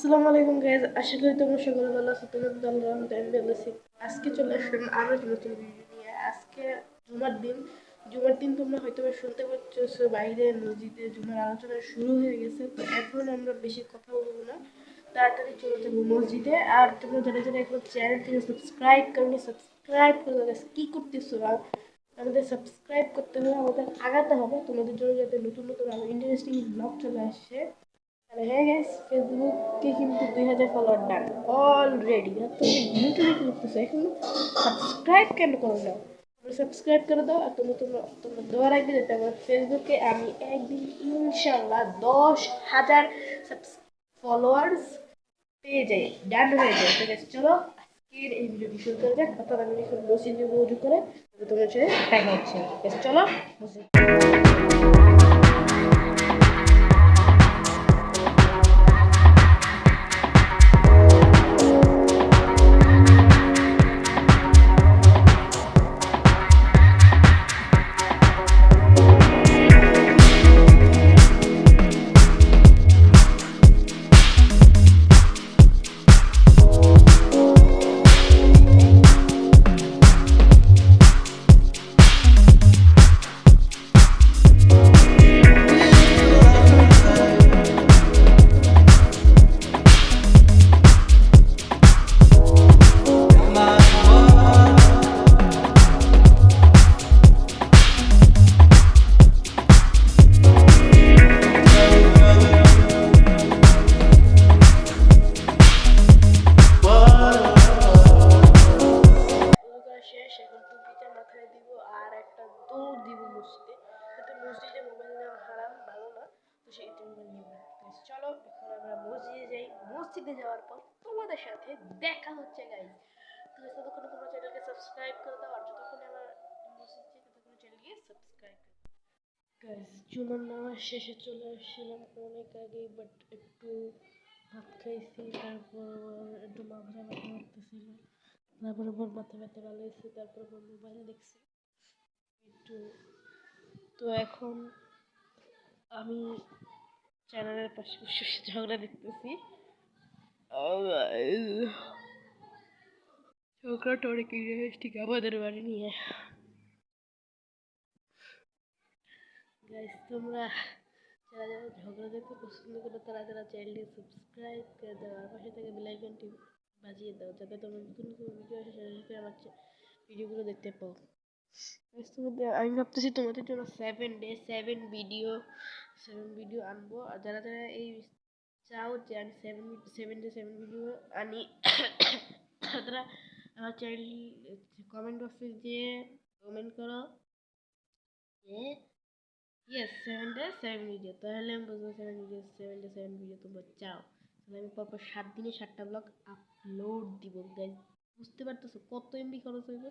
আসসালামু আলাইকুম গাইজ আশা করি তোমরা সকলে ভালো আছো। তোমাদের রহমতে আমি ভালো আছি। আজকে চলে আসলাম আরও নতুন ভিডিও নিয়ে। আজকে জুমার দিন। জুমার দিন তোমরা হয়তো শুনতে পাচ্ছ, বাইরে মসজিদে জুমার আলোচনা শুরু হয়ে গেছে। তো এখন আমরা বেশি কথা বলব না। তাড়াতাড়ি চলে যাব মসজিদে। আর তোমরা যারা যারা এখন চ্যানেলটিকে সাবস্ক্রাইব করনি সাবস্ক্রাইব করে দেবে কী করতেছো আর আমাদের সাবস্ক্রাইব করতে হবে আমাদের আগাতে হবে। তোমাদের জন্য যাতে নতুন নতুন আরও ইন্টারেস্টিং ব্লগ চলে আসছে তাহলে হ্যাঁ গ্যাস ফেসবুকে কিন্তু দুই হাজার ফলোয়ার ডান। অলরেডি আর তুমি ইউটিউবে কি করতেছো? এখন সাবস্ক্রাইব কেন করো না? তোমরা সাবস্ক্রাইব করে দাও আর তোমরা তোমরা তোমরা দোয়া রাখবে যাতে আমার ফেসবুকে আমি একদিন ইনশাল্লাহ দশ হাজার ফলোয়ার্স পেয়ে যাই। ডান হয়ে যায় ঠিক আছে চলো আজকের এই ভিডিওটি শুরু করে যাক। অর্থাৎ আমি এখন বসে যে উজু করে। তোমার সাথে দেখা হচ্ছে। চলো বসে। তোমাদের সাথে দেখা হচ্ছে গাইজ তো guys, তোমরা চ্যানেলকে সাবস্ক্রাইব করে দাও আর আমার মসজিদ যাই ততক্ষণে চ্যানেলকে সাবস্ক্রাইব করে গাইজ জুমার নামাজ শেষে চলে আসছিলাম অনেক আগেই বাট একটু ভাত খাইছি তারপর একটু মাথা ব্যথা করতেছিল তারপর আবার মাথা ব্যথা হয়েছে তারপর আবার মোবাইল দেখছি। একটু তো এখন আমি চ্যানেলের পাশে ঝগড়া দেখতেছি। ঝগড়াটা অনেক ইন্টারেস্টিং আমাদের বাড়ি নিয়ে। গাইস তোমরা যারা যারা ঝগড়া দেখতে পছন্দ করো, তারা যারা চ্যানেলটি সাবস্ক্রাইব করে দাও আর পাশে থেকে বেলাইকনটি বাজিয়ে দাও, যাতে তোমরা নতুন নতুন ভিডিও আসে সাথে আমার ভিডিওগুলো দেখতে পাও। তোমাদের, আমি ভাবতেছি তোমাদের জন্য seven day seven video seven video আনব। আর যারা যারা এই আমি seven seven day seven video আনি তারা আমার চ্যানেল কমেন্ট বক্সে যে কমেন্ট করো। যে yes seven day seven video তাহলে আমি বুঝব seven video seven day seven চাও তাহলে আমি পরপর সাত দিনে সাতটা ব্লগ আপলোড দিব গাইজ বুঝতে পারতেছো কত এমবি খরচ হইব?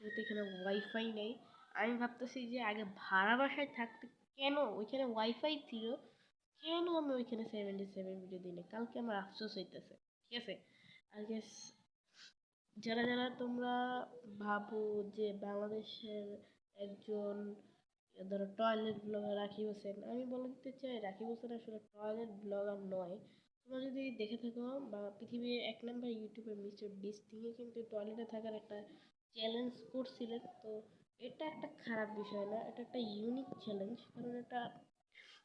যেহেতু এখানে ওয়াইফাই নেই। আমি ভাবতেছি যে আগে ভাড়া বাসায় থাকতে কেন? ওইখানে ওয়াইফাই ছিল। কেন আমি ওইখানে সেভেন ডে সেভেন ভিডিও দিই না কালকে আমার আফসোস হইতেছে ঠিক আছে আর গেস যারা যারা তোমরা ভাবো যে বাংলাদেশের একজন ধরো টয়লেট ব্লগার রাকিব হোসেন আমি বলতে চাই রাকিব হোসেন আসলে টয়লেট ব্লগার নয় তোমরা যদি দেখে থাকো বা পৃথিবীর এক নম্বর ইউটিউবের মিস্টার বিস তিনি কিন্তু টয়লেটে থাকার একটা চ্যালেঞ্জ করছিলেন তো এটা একটা খারাপ বিষয় না এটা একটা ইউনিক চ্যালেঞ্জ কারণ এটা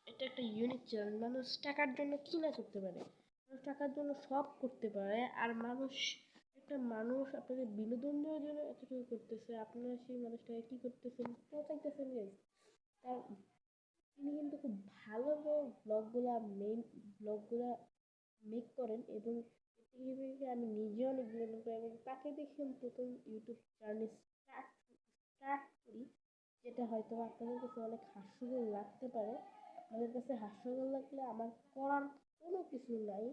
এটা একটা ইউনিক চ্যালেঞ্জ মানুষ টাকার জন্য কী না করতে পারে? মানুষ টাকার জন্য সব করতে পারে, আর মানুষ, একটা মানুষ আপনাকে বিনোদন দেওয়ার জন্য এতটুকু করতেছে, আপনারা সেই মানুষটাকে কী করতেছেন গাইজ তার, তিনি কিন্তু খুব ভালো ব্লগগুলো মেন ব্লগগুলো মেক করেন এবং আমি নিজে অনেক বিনোদন করি এবং তাকে দেখে আমি প্রথম ইউটিউব জার্নি স্টার্ট স্টার্ট করি, যেটা হয়তো আপনাদের কাছে অনেক হাস্যকর লাগতে পারে। আপনাদের কাছে হাস্যকর লাগলে আমার করার কোনো কিছু নাই।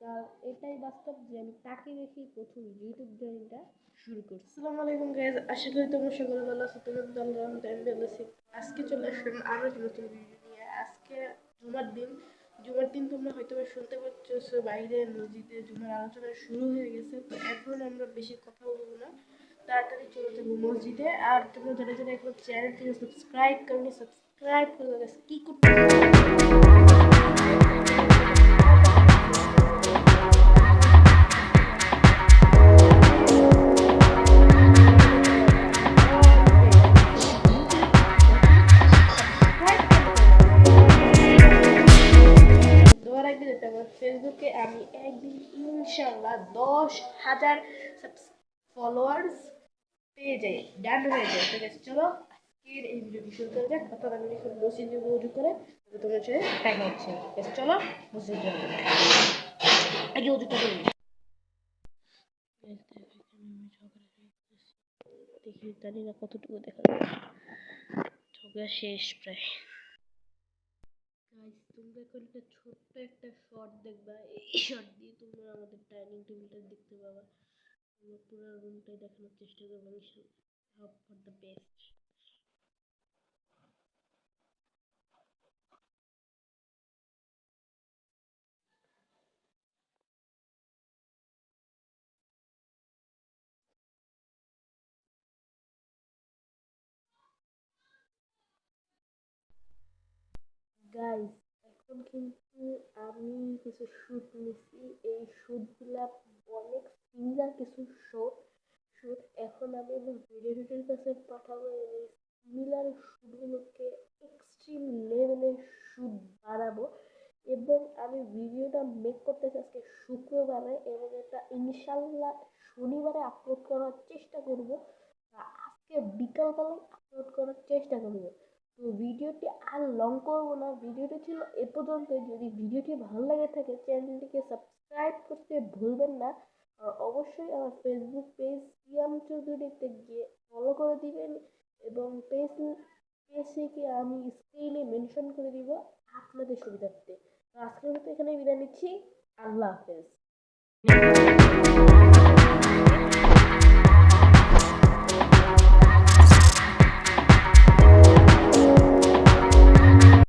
কারণ এটাই বাস্তব যে আমি তাকে দেখেই প্রথম ইউটিউব জার্নিটা শুরু করছি। আসসালামু আলাইকুম গাইজ আশা করি তোমরা সকলে ভালো আছো। তোমাদের রহমতে আমি ভালো আছি। আজকে চলে আসলাম আরও নতুন ভিডিও নিয়ে। আজকে জুমার দিন। জুমার দিন তোমরা হয়তো শুনতে পাচ্ছ বাইরে মসজিদে জুমার আলোচনা শুরু হয়ে গেছে। তো এখন আমরা বেশি কথা বলব না। তাড়াতাড়ি চলে যাব মসজিদে। আর তোমরা যারা যারা এখন চ্যানেলটিকে সাবস্ক্রাইব করনি সাবস্ক্রাইব করে দেবে কী করতে আমি একদিন ইনশাল্লাহ দশ হাজার ফলোয়ার্স পেয়ে যাই ডান হয়ে যায় ঠিক আছে, চলো আজকের এই ভিডিওটি শুরু করে যাক। অর্থাৎ আমি এখন যে মজু করে তোমার সাথে দেখা হচ্ছে ঠিক আছে, চলো যাব আগে করে। দেখি জানি না কতটুকু দেখা যায় ঝগড়া শেষ প্রায়। তোমরা একটা ছোট্ট একটা শর্ট দেখবা। এই শর্ট দিয়ে তোমরা আমাদের ডাইনিং টেবিলটা দেখতে পাবা। আমরা পুরো রুমটাই দেখানোর চেষ্টা করব। হোপ ফর দ্য বেস্ট এখন কিন্তু আমি কিছু শ্যুট নিছি। এই শ্যুটগুলা অনেক সিমিলার কিছু শ্যুট শ্যুট এখন আমি আমার ভিডিওটির কাছে পাঠাবো। এই সিমিলার শ্যুটগুলোকে এক্সট্রিম লেভেলের শ্যুট বানাবো। এবং আমি ভিডিওটা মেক করতেছি আজকে শুক্রবারে এবং এটা ইনশাল্লাহ শনিবারে আপলোড করার চেষ্টা করব। আজকে বিকালবেলায় আপলোড করার চেষ্টা করব। ভিডিওটি আর লং করব না। ভিডিওটি ছিল এ পর্যন্ত। যদি ভিডিওটি ভালো লাগে থাকে, চ্যানেলটিকে সাবস্ক্রাইব করতে ভুলবেন না। আর অবশ্যই আমার ফেসবুক পেজ সিয়াম চৌধুরীতে গিয়ে ফলো করে দিবেন এবং পেজ পেজটিকে আমি স্ক্রিনে মেনশন করে দিব আপনাদের সুবিধার্থে। তো আজকের মতো এখানে বিদায় নিচ্ছি। আল্লাহ হাফেজ।